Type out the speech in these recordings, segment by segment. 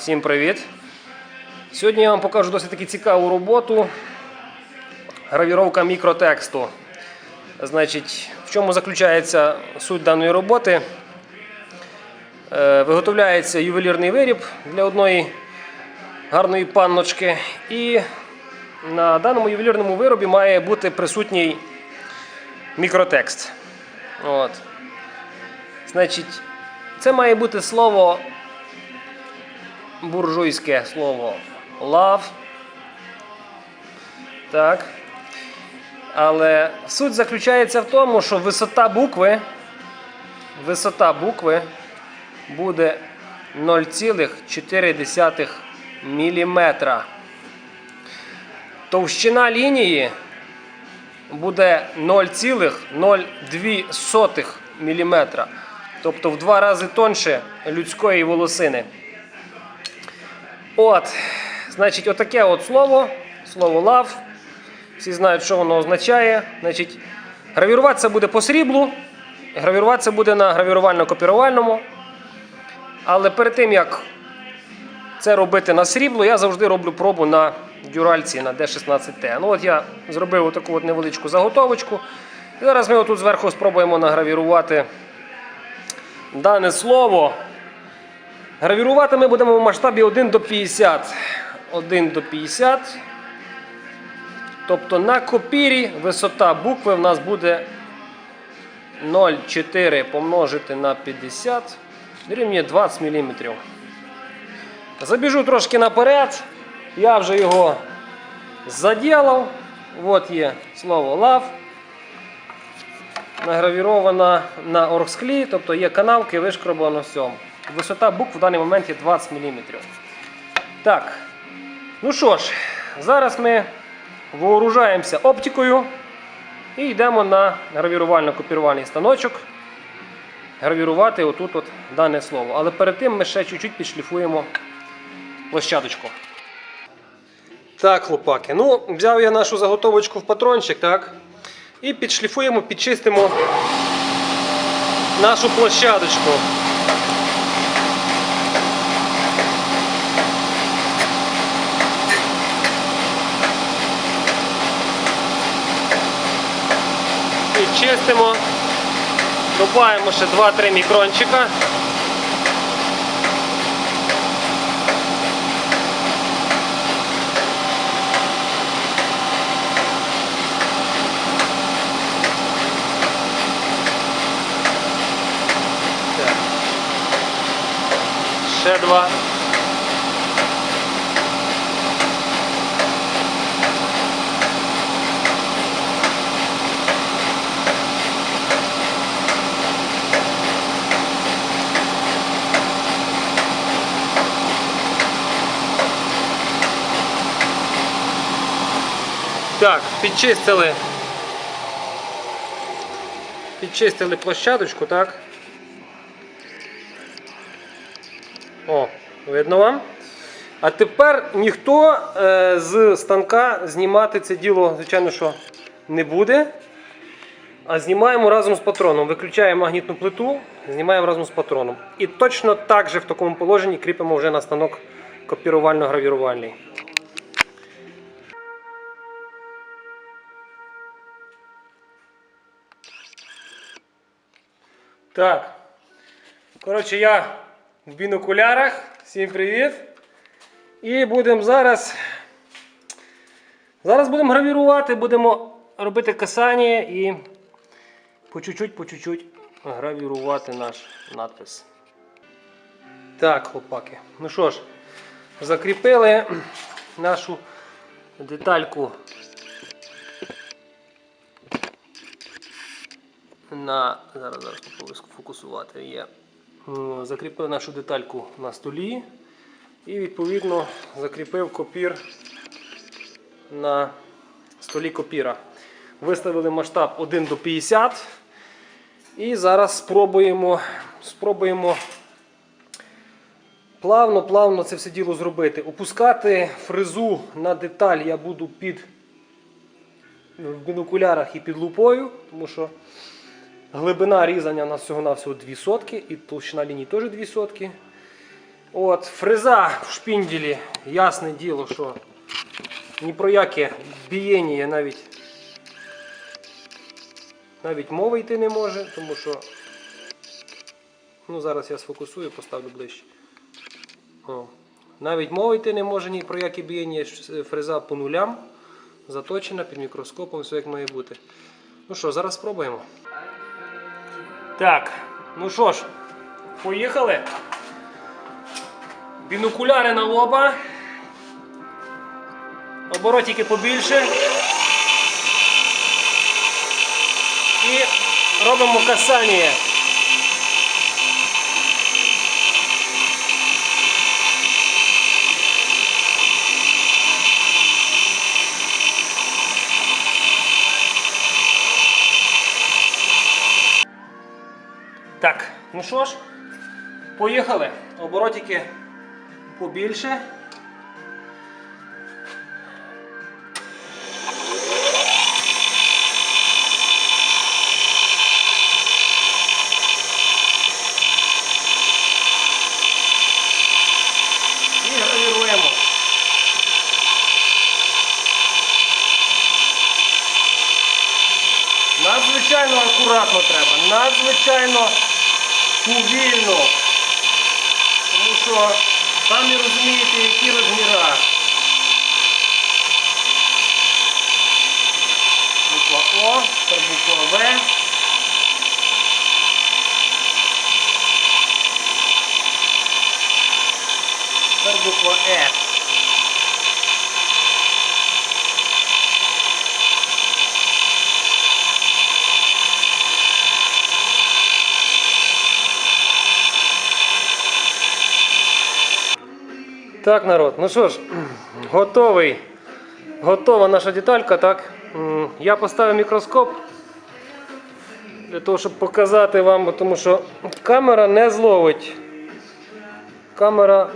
Всім привіт! Сьогодні я вам покажу досить таки цікаву роботу. Гравіровка мікротексту. Значить, в чому заключається суть даної роботи? Е, Виготовляється ювелірний виріб для одної гарної панночки. І на даному ювелірному виробі має бути присутній мікротекст. От. Значить, це має бути слово буржуйське слово love. Так. Але суть заключається в тому, що висота букви, висота букви буде 0,4 мм. Товщина лінії буде 0,02 мм. Тобто в два рази тонше людської волосини. От, значить, отаке от слово, слово love. Всі знають, що воно означає. Значить, гравіруватися буде по сріблу, гравіруватися буде на гравірувально-копірувальному. Але перед тим, як це робити на срібло, я завжди роблю пробу на дюральці на D16T. Ну от я зробив таку от невеличку заготовочку. І зараз ми отут зверху спробуємо награвірувати дане слово. Гравірувати ми будемо в масштабі 1 до 50. 1 до 50. Тобто на копірі висота букви в нас буде 0,4 помножити на 50 дорівнює 20 мм. Забіжу трошки наперед. Я вже його заділав. От є слово love. Награвірована на оргсклі, тобто є канавки, вишкроблено все. Висота букв в даний момент є 20 мм. Так. Ну що ж, зараз ми вооружаємося оптикою і йдемо на гравірувально-копірувальний станочок. Гравірувати отут от дане слово. Але перед тим ми ще чуть-чуть підшліфуємо площадочку. Так, хлопаки. Ну, взяв я нашу заготовочку в патрончик, так? І підшліфуємо, підчистимо нашу площадочку. Підчистимо. Добавимо ще 2-3 мікрончика. Ще два. Так, підчистили. Підчистили площадочку, так? О, видно вам? А тепер ніхто е, з станка знімати це діло, звичайно, що не буде. А знімаємо разом з патроном. Виключаємо магнітну плиту, знімаємо разом з патроном. І точно так же в такому положенні кріпимо вже на станок копірувально-гравірувальний. Так. Коротше, я в бінокулярах. Всім привіт. І будемо зараз. Зараз будемо гравірувати, будемо робити касання і по чуть-чуть, по чуть-чуть гравірувати наш надпис. Так, хлопаки. Ну що ж, закріпили нашу детальку на зараз зараз попробую сфокусувати. Є. М, Закріпив нашу детальку на столі і відповідно закріпив копір на столі копіра. Виставили масштаб 1 до 50. І зараз спробуємо, спробуємо плавно-плавно це все діло зробити. Опускати фрезу на деталь я буду під в бінокулярах і під лупою, тому що Глибина різання у нас всього-навсього 2 сотки і толщина лінії теж 2 сотки. От, фреза в шпінделі, ясне діло, що ні про яке бієння навіть, навіть мови йти не може, тому що ну, зараз я сфокусую, поставлю ближче. О. Навіть мови йти не може ні про яке бієння фреза по нулям, заточена під мікроскопом, все як має бути. Ну що, зараз спробуємо. Так, ну що ж, поїхали. Бінокуляри на лоба. Оборотики побільше. І робимо касання. Так, ну що ж, поїхали. Оборотики побільше. Надзвичайно акуратно треба, надзвичайно повільно. Тому що самі розумієте, які розміра. Буква О, тепер буква В. Тепер буква Е. Так, народ, ну що ж, готовий. Готова наша деталька, так. Я поставив мікроскоп для того, щоб показати вам, тому що камера не зловить. Камера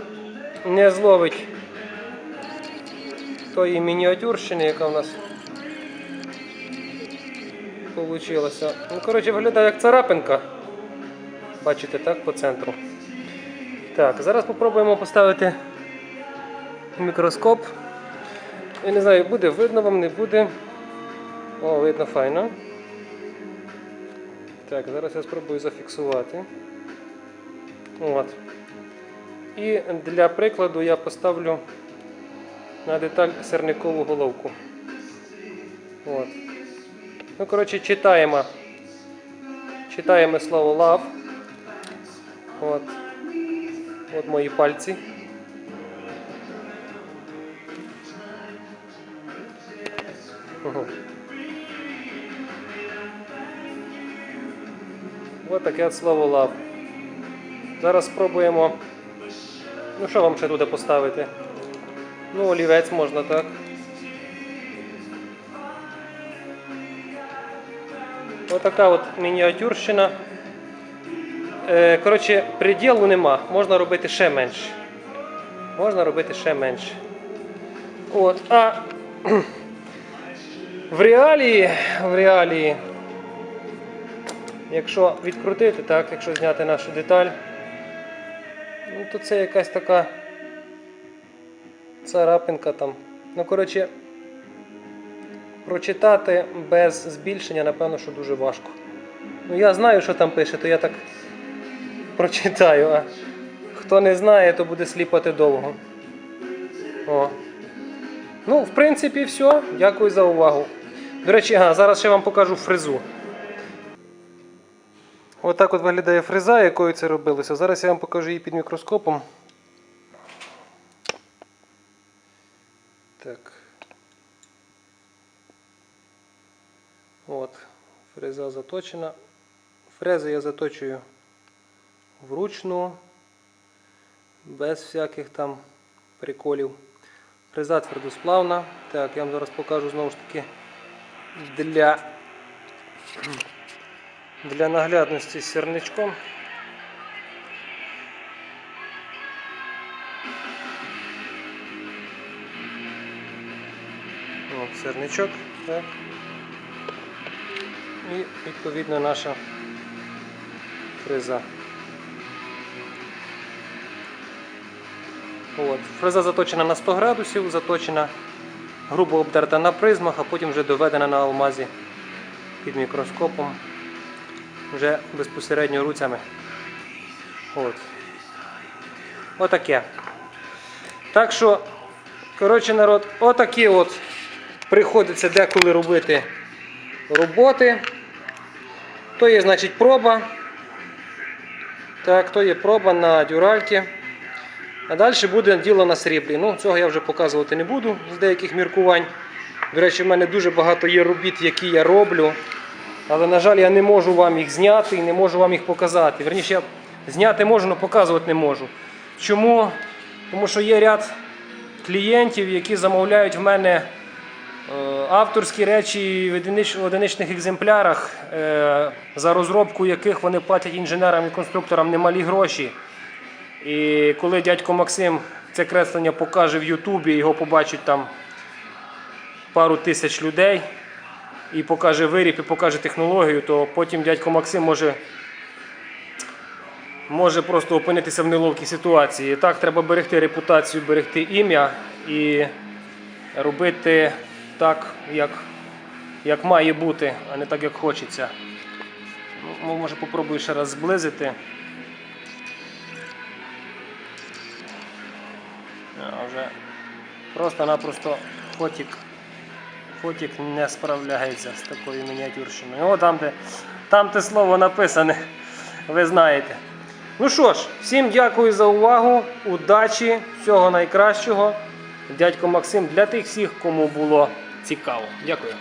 не зловить тої мініатюрщини, яка в нас вийшла. Ну, коротше, виглядає як царапинка. Бачите, так, по центру. Так, зараз спробуємо поставити мікроскоп. Я не знаю, буде видно вам, не буде. О, видно файно. Так, зараз я спробую зафіксувати. От. І для прикладу я поставлю на деталь сирникову головку. От. Ну, коротше, читаємо. Читаємо слово love. От. От мої пальці. Ось таке от слово лав. Зараз спробуємо. Ну що вам ще туди поставити? Ну, олівець можна, так. Ось така от мініатюрщина. Е, коротше, приділу нема. Можна робити ще менше. Можна робити ще менше. От, а в реалії, в реалії, якщо відкрутити, так, якщо зняти нашу деталь, ну, то це якась така царапинка там. Ну, коротше, прочитати без збільшення, напевно, що дуже важко. Ну, я знаю, що там пише, то я так прочитаю, а хто не знає, то буде сліпати довго. О. Ну, в принципі, все. Дякую за увагу. До речі, ага, зараз ще вам покажу фрезу. Отак от виглядає фреза, якою це робилося. Зараз я вам покажу її під мікроскопом. Так. От, фреза заточена. Фрези я заточую вручну, без всяких там приколів. Фреза твердосплавна. Так, я вам зараз покажу знову ж таки для, для наглядності з сірничком. О, сирничок. Так. І відповідно наша фреза. От. Фреза заточена на 100 градусів, заточена грубо обдерта на призмах, а потім вже доведена на алмазі під мікроскопом, вже безпосередньо руцями. От. Отаке. Так що, коротше, народ, отакі от приходиться деколи робити роботи. То є, значить, проба. Так, то є проба на дюральки. А далі буде діло на сріблі. Ну, цього я вже показувати не буду з деяких міркувань. До речі, в мене дуже багато є робіт, які я роблю. Але, на жаль, я не можу вам їх зняти і не можу вам їх показати. Верніше, я зняти можу, але показувати не можу. Чому? Тому що є ряд клієнтів, які замовляють в мене е, авторські речі в одиничних екземплярах, е, за розробку яких вони платять інженерам і конструкторам немалі гроші. І коли дядько Максим це креслення покаже в Ютубі, його побачить там пару тисяч людей і покаже виріб, і покаже технологію, то потім дядько Максим може, може просто опинитися в неловкій ситуації. І так, треба берегти репутацію, берегти ім'я і робити так, як, як має бути, а не так, як хочеться. Ну, може, попробую ще раз зблизити. А вже просто-напросто фотик, фотик не справляється з такою мініатюрщиною. О, там де, там те слово написане, ви знаєте. Ну що ж, всім дякую за увагу, удачі, всього найкращого. Дядько Максим для тих всіх, кому було цікаво. Дякую.